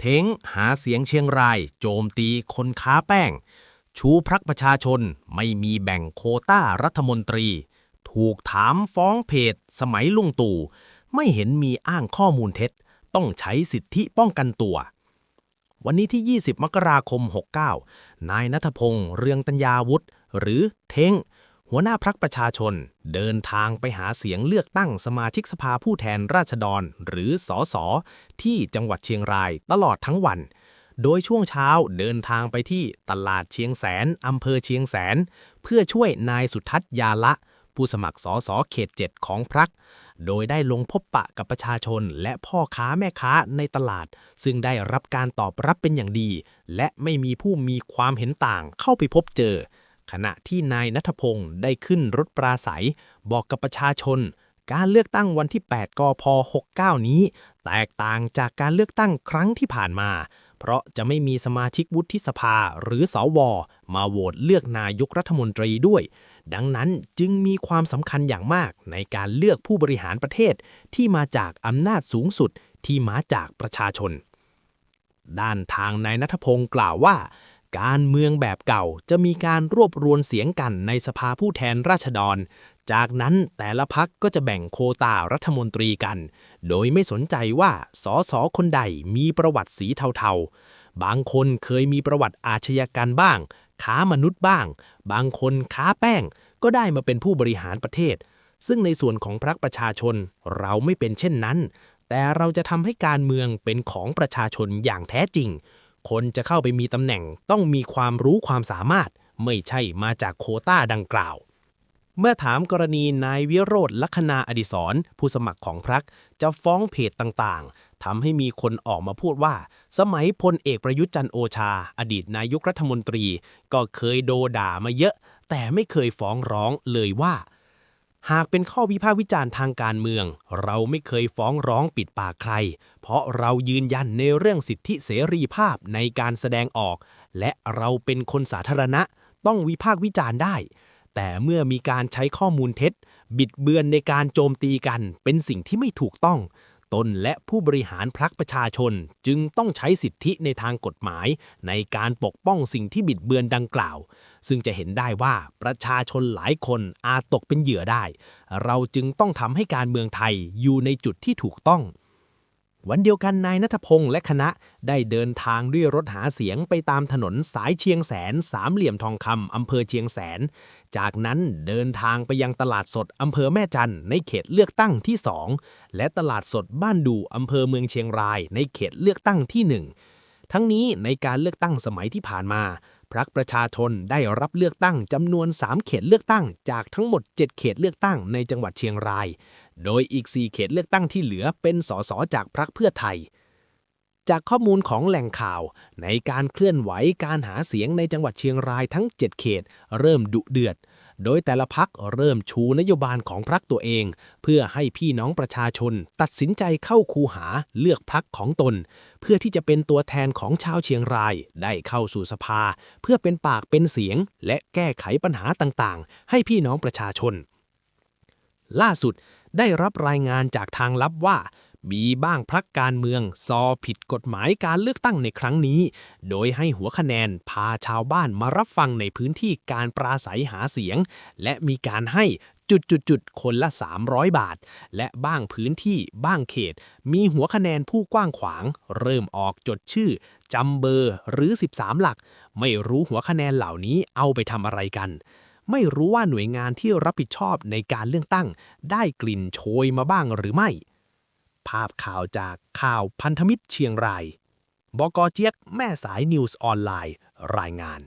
เท้งหาเสียงเชียงราย โจมตีคนค้าแป้ง ชูพรรคประชาชนไม่มีแบ่งโคต้ารัฐมนตรี ถูกถามฟ้องเพจ สมัยลุงตู่ ไม่เห็นมีอ้างข้อมูลเท็จ ต้องใช้สิทธิป้องกันตัว วันนี้ที่ 20 มกราคม 69 นายนัทพงษ์เรืองตัญญาวุฒิหรือเท้ง หัวหน้าพักประชาชน เดินทางไปหาเสียงเลือกตั้งสมาชิกสภาผู้แทนราษฎร หรือสอสอที่จังหวัดเชียงรายตลอดทั้งวัน โดยช่วงเช้าเดินทางไปที่ตลาดเชียงแสนอำเภอเชียงแสน เพื่อช่วยนายสุทัศน์ยาละ ผู้สมัครสอสอเขต7ของพรรคโดยได้ลงพบปะกับประชาชนและพ่อค้าแม่ค้าในตลาด ซึ่งได้รับการตอบรับเป็นอย่างดี และไม่มีผู้มีความเห็นต่างเข้าไปพบเจอ ขณะที่นายนัทพงศ์ได้ขึ้นรถปราศัย บอกกับประชาชน การเลือกตั้งวันที่ 8กพ69 นี้ แตกต่างจากการเลือกตั้งครั้งที่ผ่านมา เพราะจะไม่มีสมาชิกวุฒิสภาหรือสวมาโหวตเลือกนายกรัฐมนตรีด้วย ดังนั้นจึงมีความสำคัญอย่างมากในการเลือกผู้บริหารประเทศที่มาจากอำนาจสูงสุดที่มาจากประชาชน ด้านทางนายนัทพงศ์กล่าวว่า การเมืองแบบเก่าจะมีการรวบรวมเสียงกันในสภาผู้แทนราษฎร จากนั้นแต่ละพักก็จะแบ่งโควตารัฐมนตรีกัน โดยไม่สนใจว่าสอสอคนใดมีประวัติสีเทาๆ บางคนเคยมีประวัติอาชญากรรมบ้าง ค้ามนุษย์บ้าง บางคนค้าแป้ง ก็ได้มาเป็นผู้บริหารประเทศ ซึ่งในส่วนของพรรคประชาชนเราไม่เป็นเช่นนั้น แต่เราจะทำให้การเมืองเป็นของประชาชนอย่างแท้จริง คนจะเข้าไปมีตำแหน่งต้องมีความรู้ความสามารถ ไม่ใช่มาจากโคต้าดังกล่าว เมื่อถามกรณีนายวิโรธลัคนาอดิศรผู้สมัครของพรรคจะฟ้องเพจต่างๆทำให้มีคนออกมาพูดว่า สมัยพลเอกประยุทธ์จันโอชา อดีตนายกรัฐมนตรี ก็เคยโดด่ามาเยอะ แต่ไม่เคยฟ้องร้องเลยว่า หากเป็นข้อวิพากษ์วิจารณ์ทางการเมือง เราไม่เคยฟ้องร้องปิดปากใคร เพราะเรายืนยันในเรื่องสิทธิเสรีภาพในการแสดงออก และเราเป็นคนสาธารณะ ต้องวิพากษ์วิจารณ์ได้ แต่เมื่อมีการใช้ข้อมูลเท็จ บิดเบือนในการโจมตีกัน เป็นสิ่งที่ไม่ถูกต้อง ตนและผู้บริหารพรรคประชาชน จึงต้องใช้สิทธิในทางกฎหมาย ในการปกป้องสิ่งที่บิดเบือนดังกล่าว ซึ่งจะเห็นได้ว่าประชาชนหลายคนอาจตกเป็นเหยื่อได้ เราจึงต้องทำให้การเมืองไทยอยู่ในจุดที่ถูกต้อง วันเดียวกันนายนัทพงษ์และคณะได้เดินทางด้วยรถหาเสียงไปตามถนนสายเชียงแสนสามเหลี่ยมทองคำอำเภอเชียงแสน จากนั้นเดินทางไปยังตลาดสดอำเภอแม่จันในเขตเลือกตั้งที่ 2 และตลาดสดบ้านดูอำเภอเมืองเชียงรายในเขตเลือกตั้งที่ 1 ทั้งนี้ในการเลือกตั้งสมัยที่ผ่านมา พรรคประชาชนได้รับเลือกตั้งจำนวน 3 เขตเลือกตั้ง จากทั้งหมด 7 เขตเลือกตั้งในจังหวัดเชียงราย โดยอีก 4 เขตเลือกตั้งที่เหลือเป็นสสจากพรรคเพื่อไทย จากข้อมูลของแหล่งข่าว ในการเคลื่อนไหวการหาเสียงในจังหวัดเชียงรายทั้ง 7 เขต เริ่มดุเดือด โดยแต่ละพักเริ่มชูนโยบายของพรรคตัวเอง เพื่อให้พี่น้องประชาชน ตัดสินใจเข้าคูหาเลือกพรรคของตน เพื่อที่จะเป็นตัวแทนของชาวเชียงราย ได้เข้าสู่สภา เพื่อเป็นปากเป็นเสียง และแก้ไขปัญหาต่างๆ ให้พี่น้องประชาชน ล่าสุดได้รับรายงานจากทางลับว่า มีบ้างพรรคการเมืองซอผิดกฎหมายการเลือกตั้งในครั้งนี้ โดยให้หัวคะแนนพาชาวบ้านมารับฟังในพื้นที่การปราศัยหาเสียง และมีการให้จุดๆๆคนละ 300 บาท และบ้างพื้นที่บ้างเขต มีหัวคะแนนผู้กว้างขวาง เริ่มออกจดชื่อจำเบอร์หรือ 13 หลัก ไม่รู้หัวคะแนนเหล่านี้เอาไปทำอะไรกัน ไม่รู้ว่าหน่วยงานที่รับผิดชอบในการเลือกตั้ง ได้กลิ่นโชยมาบ้างหรือไม่ ภาพข่าวจากข่าวพันธมิตรเชียงราย บกเจี๊ยกแม่สายนิวส์ออนไลน์ รายงาน